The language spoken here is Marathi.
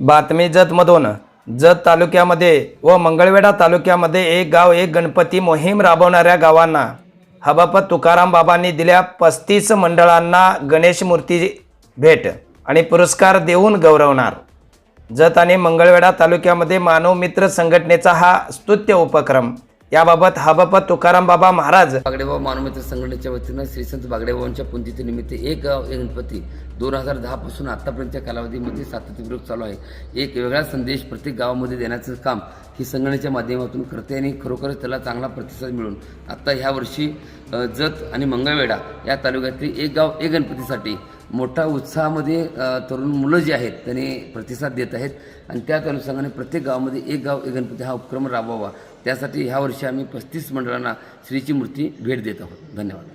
बातमी जतमधून जत तालुक्यामध्ये व मंगळवेढा तालुक्यामध्ये एक गाव एक गणपती मोहीम राबवणाऱ्या गावांना हबापत तुकाराम बाबांनी दिल्या पस्तीस मंडळांना गणेश मूर्ती भेट आणि पुरस्कार देऊन गौरवणार. जत आणि मंगळवेढा तालुक्यामध्ये मानव मित्र संघटनेचा हा स्तुत्य उपक्रम याबाबत हबापत तुकाराम बाबा महाराज. बागडेबाबा मानवमित्र संघटनेच्या वतीनं श्री संत बागडेबाबांच्या पुण्यतिथीनिमित्त एक गाव एक गणपती दोन हजार दहापासून आत्तापर्यंतच्या कालावधीमध्ये सातत्यपूर्वक चालू आहे. एक वेगळा संदेश प्रत्येक गावामध्ये देण्याचं काम ही संघटनेच्या माध्यमातून करते आणि खरोखरच त्याला चांगला प्रतिसाद मिळून आत्ता ह्या वर्षी जत आणि मंगळवेढा या तालुक्यातील एक गाव एक गणपतीसाठी मोठा उत्साहामध्ये तरुण मुलं जी आहेत त्यांनी प्रतिसाद देत आहेत. आणि त्याच अनुषंगाने प्रत्येक गावामध्ये एक गाव एक गणपती हा उपक्रम राबवावा. त्यासाठी ह्या वर्षी आम्ही पस्तीस मंडळांना श्रीची मूर्ती भेट देत आहोत. धन्यवाद.